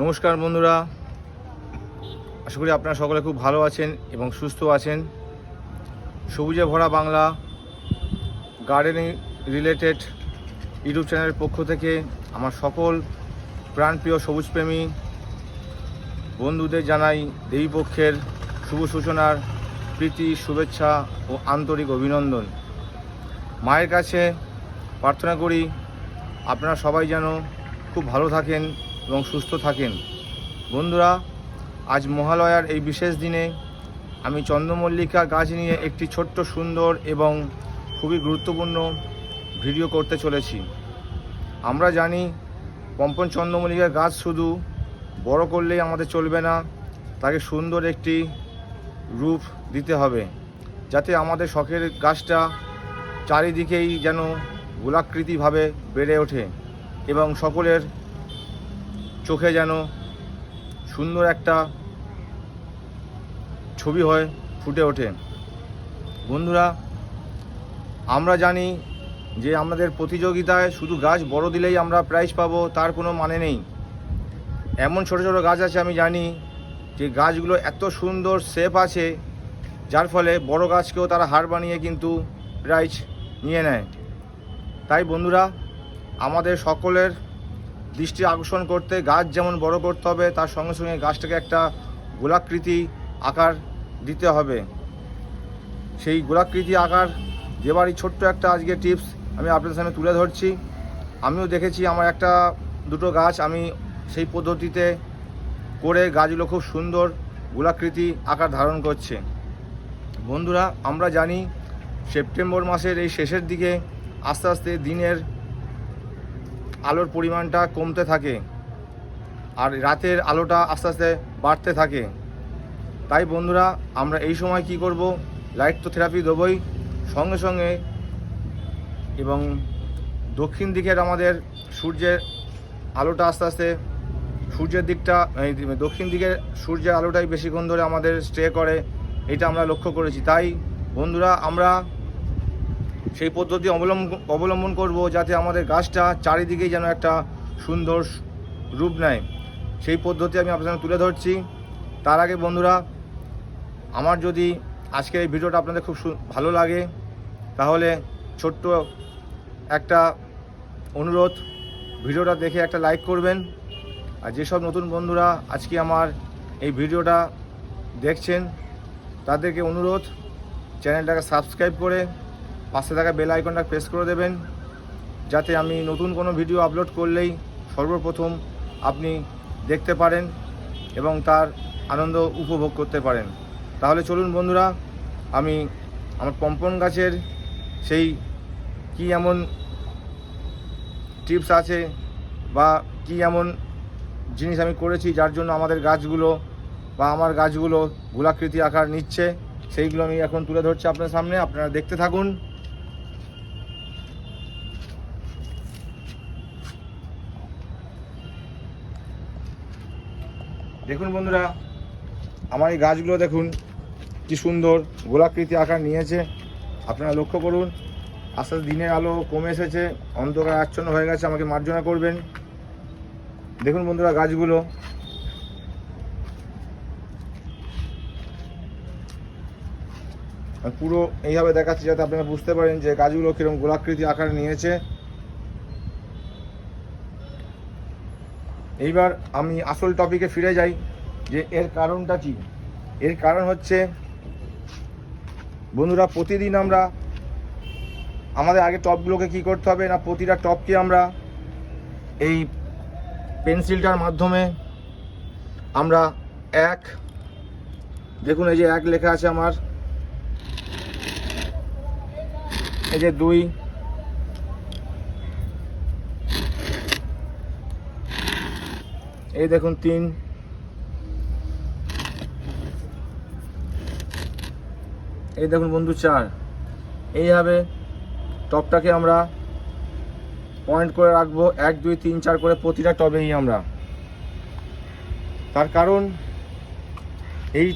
নমস্কার বন্ধুরা। আশা করি আপনারা সকলে খুব ভালো আছেন এবং সুস্থ আছেন। সবুজে ভরা বাংলা গার্ডেনিং রিলেটেড ইউটিউব চ্যানেলের পক্ষ থেকে আমার সকল প্রাণপ্রিয় সবুজপ্রেমী বন্ধুদের জানাই দেবীপক্ষের শুভ সূচনার প্রীতি, শুভেচ্ছা ও আন্তরিক অভিনন্দন। মায়ের কাছে প্রার্থনা করি আপনারা সবাই যেন খুব ভালো থাকেন এবং সুস্থ থাকেন। বন্ধুরা, আজ মহালয়ার এই বিশেষ দিনে আমি চন্দ্রমল্লিকা গাছ নিয়ে একটি ছোট্ট, সুন্দর এবং খুবই গুরুত্বপূর্ণ ভিডিও করতে চলেছি। আমরা জানি, পম্পন চন্দ্রমল্লিকা গাছ শুধু বড় করলেই আমাদের চলবে না, তাকে সুন্দর একটি রূপ দিতে হবে, যাতে আমাদের শখের গাছটা চারিদিকেই যেন গোলাকৃতিভাবে বেড়ে ওঠে এবং সকলের চোখে যেন সুন্দর একটা ছবি হয়, ফুটে ওঠে। বন্ধুরা, আমরা জানি যে আমাদের প্রতিযোগিতায় শুধু গাছ বড় দিলেই আমরা প্রাইজ পাবো, তার কোনো মানে নেই। এমন ছোট ছোট গাছ আছে, আমি জানি যে গাছগুলো এত সুন্দর শেপ আছে, যার ফলে বড় গাছকেও তারা হার বানিয়ে কিন্তু প্রাইজ নিয়ে নেয়। তাই বন্ধুরা, আমাদের সকলের দৃষ্টি আকর্ষণ করতে, গাছ যেমন বড় করতে হবে, তার সঙ্গে সঙ্গে গাছটাকে একটা গোলাকৃতি আকার দিতে হবে। সেই গোলাকৃতি আকার দেবারই ছোট্ট একটা আজকে টিপস আমি আপনাদের সামনে তুলে ধরছি। আমিও দেখেছি আমার একটা দুটো গাছ, আমি সেই পদ্ধতিতে করে গাছগুলো খুব সুন্দর গোলাকৃতি আকার ধারণ করছে। বন্ধুরা, আমরা জানি সেপ্টেম্বর মাসের এই শেষের দিকে আস্তে আস্তে দিনের আলোর পরিমাণটা কমতে থাকে আর রাতের আলোটা আস্তে আস্তে বাড়তে থাকে। তাই বন্ধুরা, আমরা এই সময় কি করব? লাইট তো থেরাপি দেবই। সঙ্গে সঙ্গে এবং দক্ষিণ দিকের আমাদের সূর্যের আলোটা আস্তে আস্তে, সূর্যের দিকটা দক্ষিণ দিকের সূর্যের আলোটাই বেশিক্ষণ ধরে আমাদের স্টে করে। এটা আমরা লক্ষ্য করেছি। তাই বন্ধুরা, আমরা সেই পদ্ধতি অবলম্বন অবলম্বন করব যাতে আমাদের গাছটা চারিদিকেই যেন একটা সুন্দর রূপ নেয়। সেই পদ্ধতি আমি আপনাদের তুলে ধরছি। তার আগে বন্ধুরা, আমার যদি আজকের এই ভিডিওটা আপনাদের খুব ভালো লাগে, তাহলে ছোট্ট একটা অনুরোধ, ভিডিওটা দেখে একটা লাইক করবেন। আর যেসব নতুন বন্ধুরা আজকে আমার এই ভিডিওটা দেখছেন, তাদেরকে অনুরোধ, চ্যানেলটাকে সাবস্ক্রাইব করে পাশে থাকা বেল আইকনটা প্রেস করে দেবেন, যাতে আমি নতুন কোনো ভিডিও আপলোড করলেই সর্বপ্রথম আপনি দেখতে পারেন এবং তার আনন্দ উপভোগ করতে পারেন। তাহলে চলুন বন্ধুরা, আমি আমার পম্পন গাছের সেই কি এমন টিপস আছে বা কি এমন জিনিস আমি করেছি যার জন্য আমাদের গাছগুলো বা আমার গাছগুলো গোলাকৃতি আকার নিচ্ছে, সেইগুলো আমি এখন তুলে ধরছি আপনার সামনে। আপনারা দেখতে থাকুন। দেখুন বন্ধুরা, আমার এই গাছগুলো দেখুন, কি সুন্দর গোলাকৃতি আকার নিয়েছে। আপনারা লক্ষ্য করুন, আস্তে আস্তে দিনের আলো কমে এসেছে, অন্ধকার আচ্ছন্ন হয়ে গেছে, আমাকে মার্জনা করবেন। দেখুন বন্ধুরা গাছগুলো। পুরো এইভাবে দেখাচ্ছি যাতে আপনারা বুঝতে পারেন যে গাছগুলো কীরকম গোলাকৃতি আকার নিয়েছে। এইবার আমি আসল টপিকে ফিরে যাই, যে এর কারণটা কি? এর কারণ হচ্ছে, বন্ধুরা, প্রতিদিন আমরা আমাদের আগে টপগুলোকে কি করতে হবে না প্রতিটা টপকে আমরা এই পেন্সিলটার মাধ্যমে আমরা এক, দেখুন এই যে এক লেখা আছে আমার, এই যে দুই এই দেখুন, তিন। এই দেখুন বন্ধু, চার। এইভাবে টপটাকে আমরা পয়েন্ট করে রাখব। এক, দুই, তিন, চার করে প্রতিটা টবেই আমরা। তার কারণ এই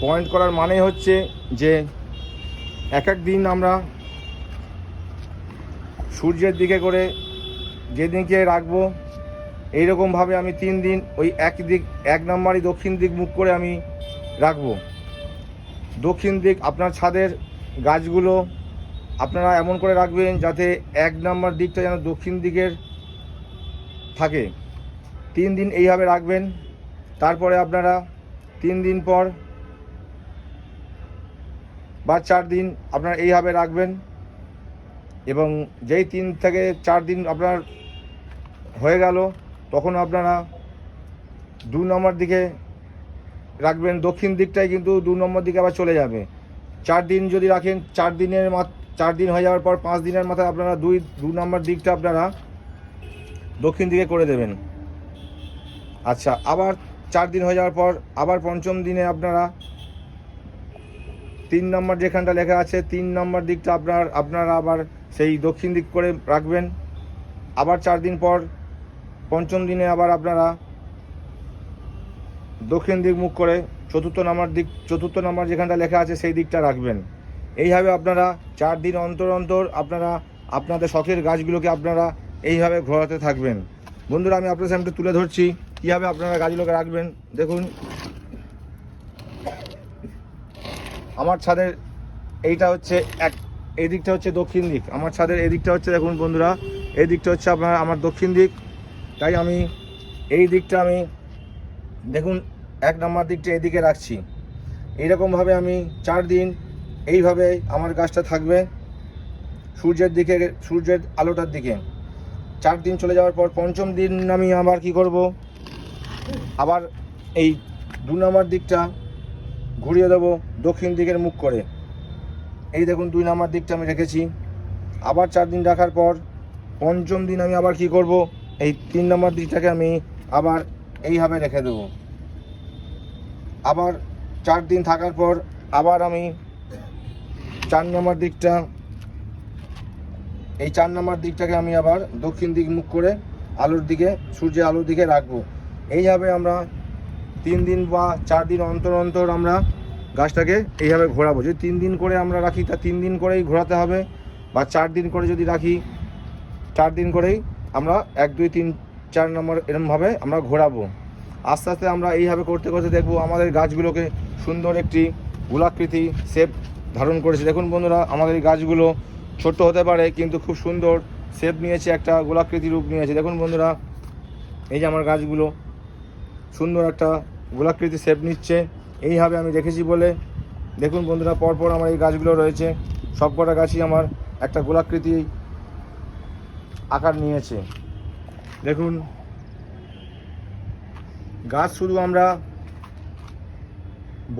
পয়েন্ট করার মানে হচ্ছে যে এক এক দিন আমরা সূর্যের দিকে করে যেদিকে রাখব এইরকমভাবে আমি তিন দিন ওই এক দিক, এক নম্বরই দক্ষিণ দিক মুখ করে আমি রাখব। দক্ষিণ দিক আপনার ছাদের গাছগুলো আপনারা এমন করে রাখবেন যাতে এক নম্বর দিকটা যেন দক্ষিণ দিকের থাকে। তিন দিন এইভাবে রাখবেন। তারপরে আপনারা তিন দিন পর বা চার দিন আপনারা এইভাবে রাখবেন এবং যেই তিন থেকে চার দিন আপনার হয়ে গেল তখন আপনারা দু নম্বর দিকে রাখবেন, দক্ষিণ দিকটাই কিন্তু দু নম্বর দিকে আবার চলে যাবে। চার দিন যদি রাখেন, চার দিনের চার দিন হয়ে যাওয়ার পর পাঁচ দিনের মাথায় আপনারা দুই দু নম্বর দিকটা আপনারা দক্ষিণ দিকে করে দেবেন। আচ্ছা আবার চার দিন হয়ে যাওয়ার পর আবার পঞ্চম দিনে আপনারা তিন নম্বর যেখানটা লেখা আছে, তিন নম্বর দিকটা আপনার আপনারা আবার সেই দক্ষিণ দিক করে রাখবেন। আবার চার দিন পর পঞ্চম দিনে আবার আপনারা দক্ষিণ দিক মুখ করে চতুর্থ নাম্বার দিক, চতুর্থ নাম্বার যেখানটা লেখা আছে সেই দিকটা রাখবেন। এইভাবে আপনারা চার দিন অন্তর অন্তর আপনারা আপনাদের শখের গাছগুলোকে আপনারা এইভাবে ঘোরাতে থাকবেন। বন্ধুরা, আমি আপনাদের সামনে তুলে ধরছি, কীভাবে আপনারা গাছগুলোকে রাখবেন। দেখুন, আমার ছাদের এইটা হচ্ছে এক, এই দিকটা হচ্ছে দক্ষিণ দিক। আমার ছাদের এই দিকটা হচ্ছে, দেখুন বন্ধুরা, এই দিকটা হচ্ছে আপনার, আমার দক্ষিণ দিক। তাই আমি এই দিকটা আমি, দেখুন, এক নম্বর দিকটা এদিকে রাখছি। এইরকমভাবে আমি চার দিন এইভাবে আমার গাছটা থাকবে, সূর্যের দিকে, সূর্যের আলোটার দিকে। চার দিন চলে যাওয়ার পর পঞ্চম দিন আমি আবার কি করব? আবার এই দু নম্বর দিকটা ঘুরিয়ে দেবো দক্ষিণ দিকের মুখ করে। এই দেখুন, দুই নম্বর দিকটা আমি রেখেছি। আবার চার দিন রাখার পর পঞ্চম দিন আমি আবার কি করব? এই তিন নম্বর দিকটাকে আমি আবার এইভাবে রেখে দেবো। আবার চার দিন থাকার পর আবার আমি চার নম্বর দিকটা, এই চার নম্বর দিকটাকে আমি আবার দক্ষিণ দিক মুখ করে আলোর দিকে, সূর্যের আলোর দিকে রাখব। এইভাবে আমরা তিন দিন বা চার দিন অন্তর অন্তর আমরা গাছটাকে এইভাবে ঘোরাবো। যদি তিন দিন করে আমরা রাখি, তা তিন দিন করেই ঘোরাতে হবে বা চার দিন করে যদি রাখি, চার দিন করেই আমরা এক, দুই, তিন, চার নম্বর এরমভাবে আমরা ঘোরাবো। আস্তে আস্তে আমরা এইভাবে করতে করতে দেখব আমাদের গাছগুলোকে সুন্দর একটি গোলাকৃতি শেপ ধারণ করেছে। দেখুন বন্ধুরা, আমাদের এই গাছগুলো ছোট্ট হতে পারে, কিন্তু খুব সুন্দর শেপ নিয়েছে, একটা গোলাকৃতি রূপ নিয়েছে। দেখুন বন্ধুরা, এই যে আমার গাছগুলো সুন্দর একটা গোলাকৃতি শেপ নিচ্ছে। এইভাবে আমি দেখেছি বলে দেখুন বন্ধুরা, পরপর আমার এই গাছগুলো রয়েছে। সবকটা গাছই আমার একটা গোলাকৃতি আকার নিয়েছে। দেখুন, গাছ শুধু আমরা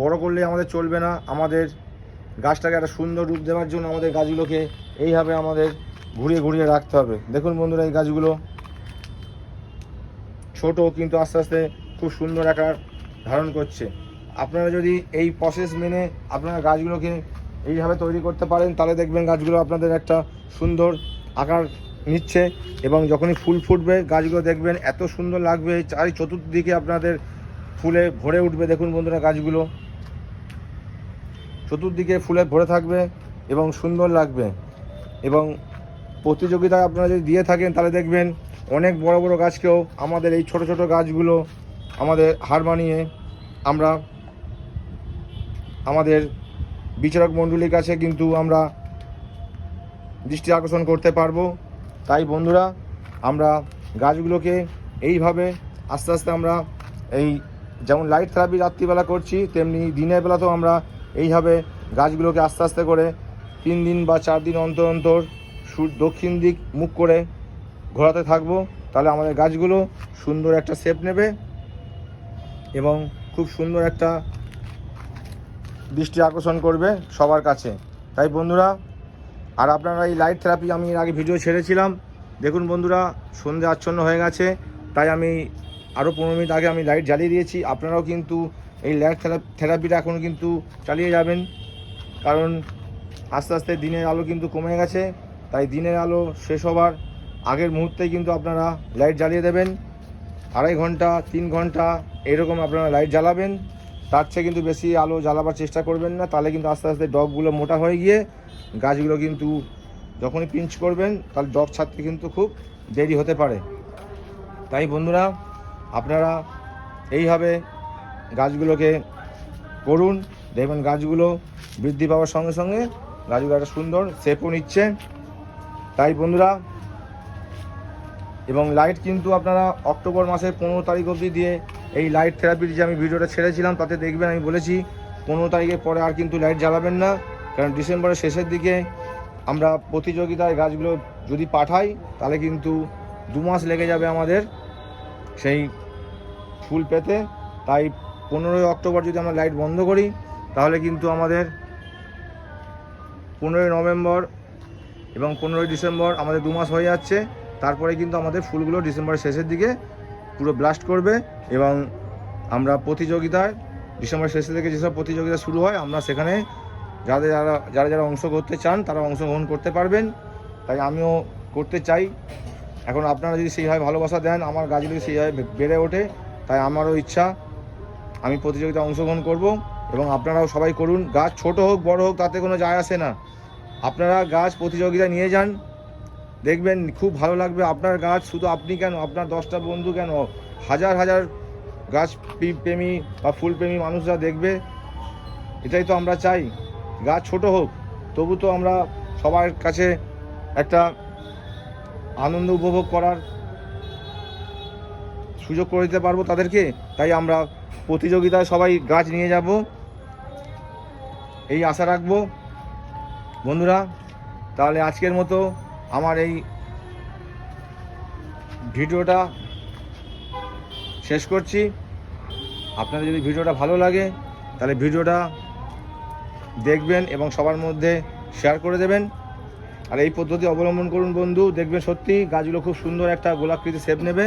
বড় করলে আমাদের চলবে না, আমাদের গাছটাকে একটা সুন্দর রূপ দেওয়ার জন্য আমাদের গাছগুলোকে এইভাবে আমাদের ঘুরিয়ে ঘুরিয়ে রাখতে হবে। দেখুন বন্ধুরা এই গাছগুলো, ছোট কিন্তু আস্তে আস্তে খুব সুন্দর আকার ধারণ করছে। আপনারা যদি এই প্রসেস মেনে আপনারা গাছগুলোকে এইভাবে তৈরি করতে পারেন, তাহলে দেখবেন গাছগুলো আপনাদের একটা সুন্দর আকার নিচ্ছে এবং যখনই ফুল ফুটবে, গাছগুলো দেখবেন এত সুন্দর লাগবে, চারি চতুর্দিকে আপনাদের ফুলে ভরে উঠবে। দেখুন বন্ধুরা গাছগুলো। চতুর্দিকে ফুলে ভরে থাকবে এবং সুন্দর লাগবে। এবং প্রতিযোগিতায় আপনারা যদি দিয়ে থাকেন, তাহলে দেখবেন অনেক বড় বড় গাছকেও আমাদের এই ছোট ছোট গাছগুলো আমাদের হার মানিয়ে আমরা আমাদের বিচারক মণ্ডলীর কাছে কিন্তু আমরা দৃষ্টি আকর্ষণ করতে পারব। তাই বন্ধুরা, আমরা গাছগুলোকে এইভাবে আস্তে আস্তে আমরা এই যেমন লাইট থেরাপি রাত্রিবেলা করছি, তেমনি দিনের বেলাতেও আমরা এইভাবে গাছগুলোকে আস্তে আস্তে করে তিন দিন বা চার দিন অন্তর অন্তর দক্ষিণ দিক মুখ করে ঘোরাতে থাকব। তাহলে আমাদের গাছগুলো সুন্দর একটা শেপ নেবে এবং খুব সুন্দর একটা দৃষ্টি আকর্ষণ করবে সবার কাছে। তাই বন্ধুরা আর আপনারা এই লাইট থেরাপি আমি এর আগে ভিডিও ছেড়েছিলাম। দেখুন বন্ধুরা, সন্ধে আচ্ছন্ন হয়ে গেছে, তাই আমি আরও পনেরো মিনিট আগে আমি লাইট জ্বালিয়ে দিয়েছি। আপনারাও কিন্তু এই লাইট থেরাপিটা এখন কিন্তু চালিয়ে যাবেন, কারণ আস্তে আস্তে দিনের আলো কিন্তু কমে গেছে, তাই দিনের আলো শেষ হবার আগের মুহূর্তেই কিন্তু আপনারা লাইট জ্বালিয়ে দেবেন। আড়াই ঘণ্টা, তিন ঘণ্টা এরকম আপনারা লাইট জ্বালাবেন, তার চেয়ে কিন্তু বেশি আলো জ্বালাবার চেষ্টা করবেন না, তাহলে কিন্তু আস্তে আস্তে ডগগুলো মোটা হয়ে গিয়ে গাছগুলো কিন্তু যখনই পিঞ্চ করবেন তাহলে ডগ ছাড়তে কিন্তু খুব দেরি হতে পারে। তাই বন্ধুরা, আপনারা এইভাবে গাছগুলোকে করুন। দেখবেন গাছগুলো বৃদ্ধি পাওয়ার সঙ্গে সঙ্গে গাছগুলো একটা সুন্দর শেপও নিচ্ছে। তাই বন্ধুরা, এবং লাইট কিন্তু আপনারা অক্টোবর মাসের পনেরো তারিখ অবধি দিয়ে এই লাইট থেরাপির যে আমি ভিডিওটা ছেড়েছিলাম, তাতে দেখবেন আমি বলেছি, পনেরো তারিখের পরে আর কিন্তু লাইট জ্বালাবেন না। কারণ ডিসেম্বরের শেষের দিকে আমরা প্রতিযোগিতায় গাছগুলো যদি পাঠাই, তাহলে কিন্তু দু মাস লেগে যাবে আমাদের সেই ফুল পেতে। তাই পনেরোই অক্টোবর যদি আমরা লাইট বন্ধ করি, তাহলে কিন্তু আমাদের পনেরোই নভেম্বর এবং পনেরোই ডিসেম্বর আমাদের দু মাস হয়ে যাচ্ছে। তারপরে কিন্তু আমাদের ফুলগুলো ডিসেম্বরের শেষের দিকে পুরো ব্লাস্ট করবে এবং আমরা প্রতিযোগিতায়, ডিসেম্বরের শেষের দিকে যেসব প্রতিযোগিতা শুরু হয়, আমরা সেখানে যাদের যারা যারা যারা অংশ করতে চান, তারা অংশগ্রহণ করতে পারবেন। তাই আমিও করতে চাই। এখন আপনারা যদি সেইভাবে ভালোবাসা দেন, আমার গাছ যদি সেইভাবে বেড়ে ওঠে, তাই আমারও ইচ্ছা। আমি প্রতিযোগিতায় অংশগ্রহণ করব এবং আপনারাও সবাই করুন। গাছ ছোট হোক, বড় হোক, তাতে কোনো যায় আসে না। আপনারা গাছ প্রতিযোগিতায় নিয়ে যান। দেখবেন খুব ভালো লাগবে আপনার গাছ, শুধু আপনি কেন? আপনার দশটা বন্ধু কেন? হাজার হাজার গাছ প্রেমী বা ফুলপ্রেমী মানুষরা দেখবে। এটাই তো আমরা চাই। গাছ ছোট হোক, তবু তো আমরা সবার কাছে একটা আনন্দ উপভোগ করার সুযোগ করে দিতে পারব তাদেরকে। তাই আমরা প্রতিযোগিতায় সবাই গাছ নিয়ে যাব। এই আশা রাখব। বন্ধুরা, তাহলে আজকের মতো আমার এই ভিডিওটা শেষ করছি। আপনাদের যদি ভিডিওটা ভালো লাগে, তাহলে ভিডিওটা দেখবেন এবং সবার মধ্যে শেয়ার করে দেবেন। আর এই পদ্ধতি অবলম্বন করুন বন্ধু, দেখবেন সত্যি গাছগুলো খুব সুন্দর একটা গোলাকৃতি সেপ নেবে।